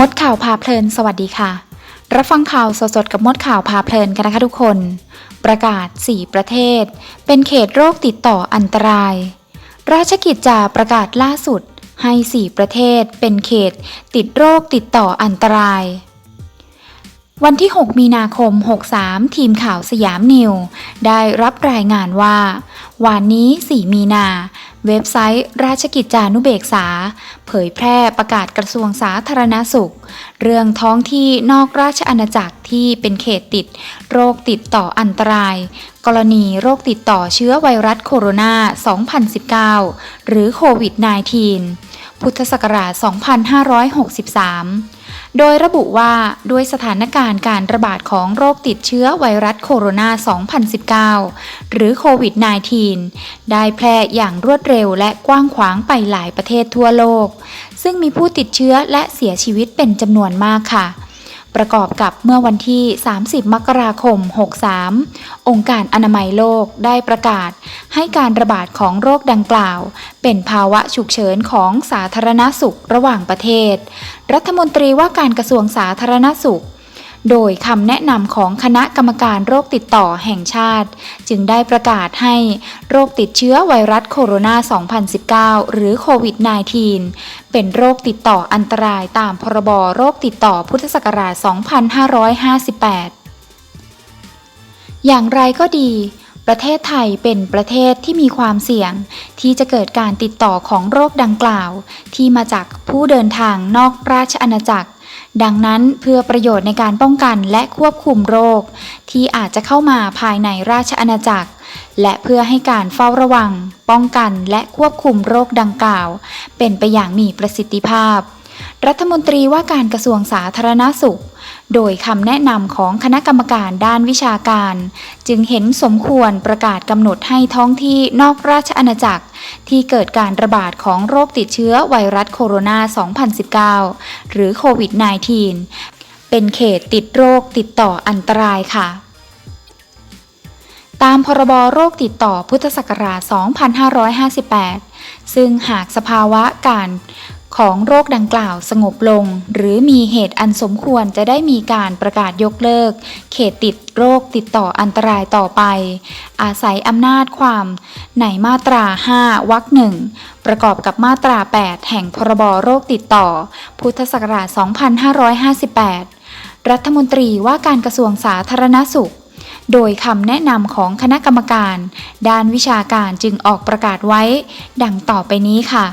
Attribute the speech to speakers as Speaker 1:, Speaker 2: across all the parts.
Speaker 1: มดข่าวพาเพลิน สวัสดีค่ะ รับฟังข่าวสดๆกับมดข่าวพาเพลินกันนะคะทุกคน ประกาศ 4 ประเทศ เป็นเขตโรคติดต่ออันตราย ราชกิจจาประกาศล่าสุด ให้ 4 ประเทศ เป็นเขต ติดโรคติดต่ออันตราย วันที่ 6 มีนาคม 63 ทีมข่าวสยามนิว ได้รับรายงานว่า วันนี้ 4 มีนา เว็บไซต์ ราชกิจจานุเบกษา เผยแพร่ประกาศกระทรวงสาธารณสุข เรื่องท้องที่นอกราชอาณาจักรที่เป็นเขตติด โรคติดต่ออันตราย กรณีโรคติดต่อเชื้อไวรัสโคโรนา 2019 หรือโควิด -19 พุทธศักราช 2563 โดยระบุว่าด้วยสถานการณ์การระบาดของโรคติดเชื้อไวรัสโคโรนา 2019 หรือโควิด -19 ได้แพร่อย่างรวดเร็วและกว้างขวางไปหลายประเทศทั่วโลก ซึ่งมีผู้ติดเชื้อและเสียชีวิตเป็นจำนวนมากค่ะ ประกอบกับเมื่อวันที่ 30 มกราคม 63 องค์การอนามัยโลกได้ประกาศ ให้การระบาดของโรคดังกล่าว เป็นภาวะฉุกเฉินของสาธารณสุขระหว่างประเทศ รัฐมนตรีว่าการกระทรวงสาธารณสุข โดยคำแนะนำของคณะกรรมการโรคติดต่อแห่งชาติ จึงได้ประกาศให้โรคติดเชื้อไวรัสโคโรนา 2019 หรือโควิด -19 เป็นโรคติดต่ออันตรายตามพรบโรคติดต่อพุทธศักราช 2558 อย่างไรก็ดีประเทศไทยเป็นประเทศที่มีความเสี่ยง ที่จะเกิดการติดต่อของโรคดังกล่าว ที่มาจากผู้เดินทางนอกราชอาณาจักร ดังนั้นเพื่อประโยชน์ในการป้องกันและควบคุมโรค ที่อาจจะเข้ามาภายในราชอาณาจักร และเพื่อให้การเฝ้าระวัง ป้องกันและควบคุมโรคดังกล่าว เป็นไปอย่างมีประสิทธิภาพ รัฐมนตรีว่าการกระทรวงสาธารณสุข โดยคำแนะนำของคณะกรรมการด้านวิชาการ จึงเห็นสมควรประกาศกำหนดให้ท้องที่นอกราชอาณาจักร ที่เกิดการระบาดของโรคติดเชื้อไวรัสโคโรนา 2019 หรือโควิด -19 เป็นเขตติดโรคติดต่ออันตรายค่ะตามพรบโรคติดต่อพุทธศักราช 2558 ซึ่งหากสภาวะการ ของโรคดังกล่าวสงบลง หรือมีเหตุอันสมควรจะได้มีการประกาศยกเลิก เขตติดโรคติดต่ออันตรายต่อไป อาศัยอำนาจความในมาตรา 5วรรคหนึ่งประกอบกับมาตรา 8 แห่งพรบโรคติดต่อ พุทธศักราช 2558 รัฐมนตรีว่าการกระทรวงสาธารณสุขโดยคำแนะนำของคณะกรรมการ ด้านวิชาการจึงออกประกาศไว้ ดังต่อไปนี้ค่ะ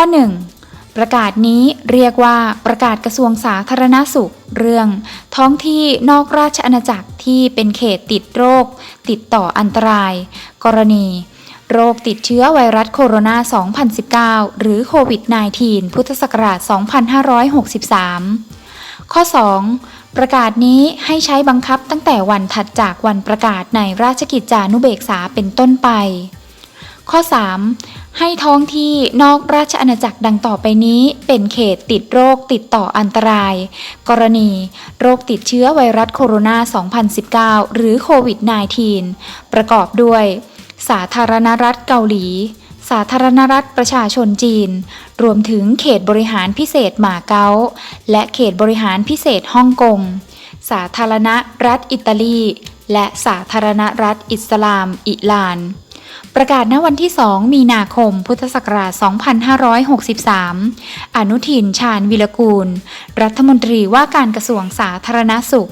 Speaker 1: ข้อ 1. ประกาศนี้เรียกว่าประกาศกระทรวงสาธารณสุข เรื่อง ท้องที่นอกราชอาณาจักรที่เป็นเขตติดโรค ติดต่ออันตราย กรณี โรคติดเชื้อไวรัสโคโรนา 2019 หรือโควิด -19 พุทธศักราช 2563 ข้อ 2. ประกาศนี้ให้ใช้บังคับตั้งแต่วันถัดจากวันประกาศในราชกิจจานุเบกษาเป็นต้นไป ข้อ 3. ให้ท้องที่นอกราชอาณาจักรดังต่อไปนี้ เป็นเขตติดโรคติดต่ออันตราย กรณี โรคติดเชื้อไวรัสโคโรนา 2019 หรือโควิด -19 ประกอบด้วย สาธารณรัฐเกาหลี สาธารณรัฐประชาชนจีน รวมถึงเขตบริหารพิเศษหมาเก๊า และเขตบริหารพิเศษฮ่องกง สาธารณรัฐอิตาลี และสาธารณรัฐอิสลามอิหร่าน ประกาศณวันที่ 2 มีนาคม พุทธศักราช 2563 อนุทิน ชาญวิรกูล รัฐมนตรีว่าการกระทรวงสาธารณสุข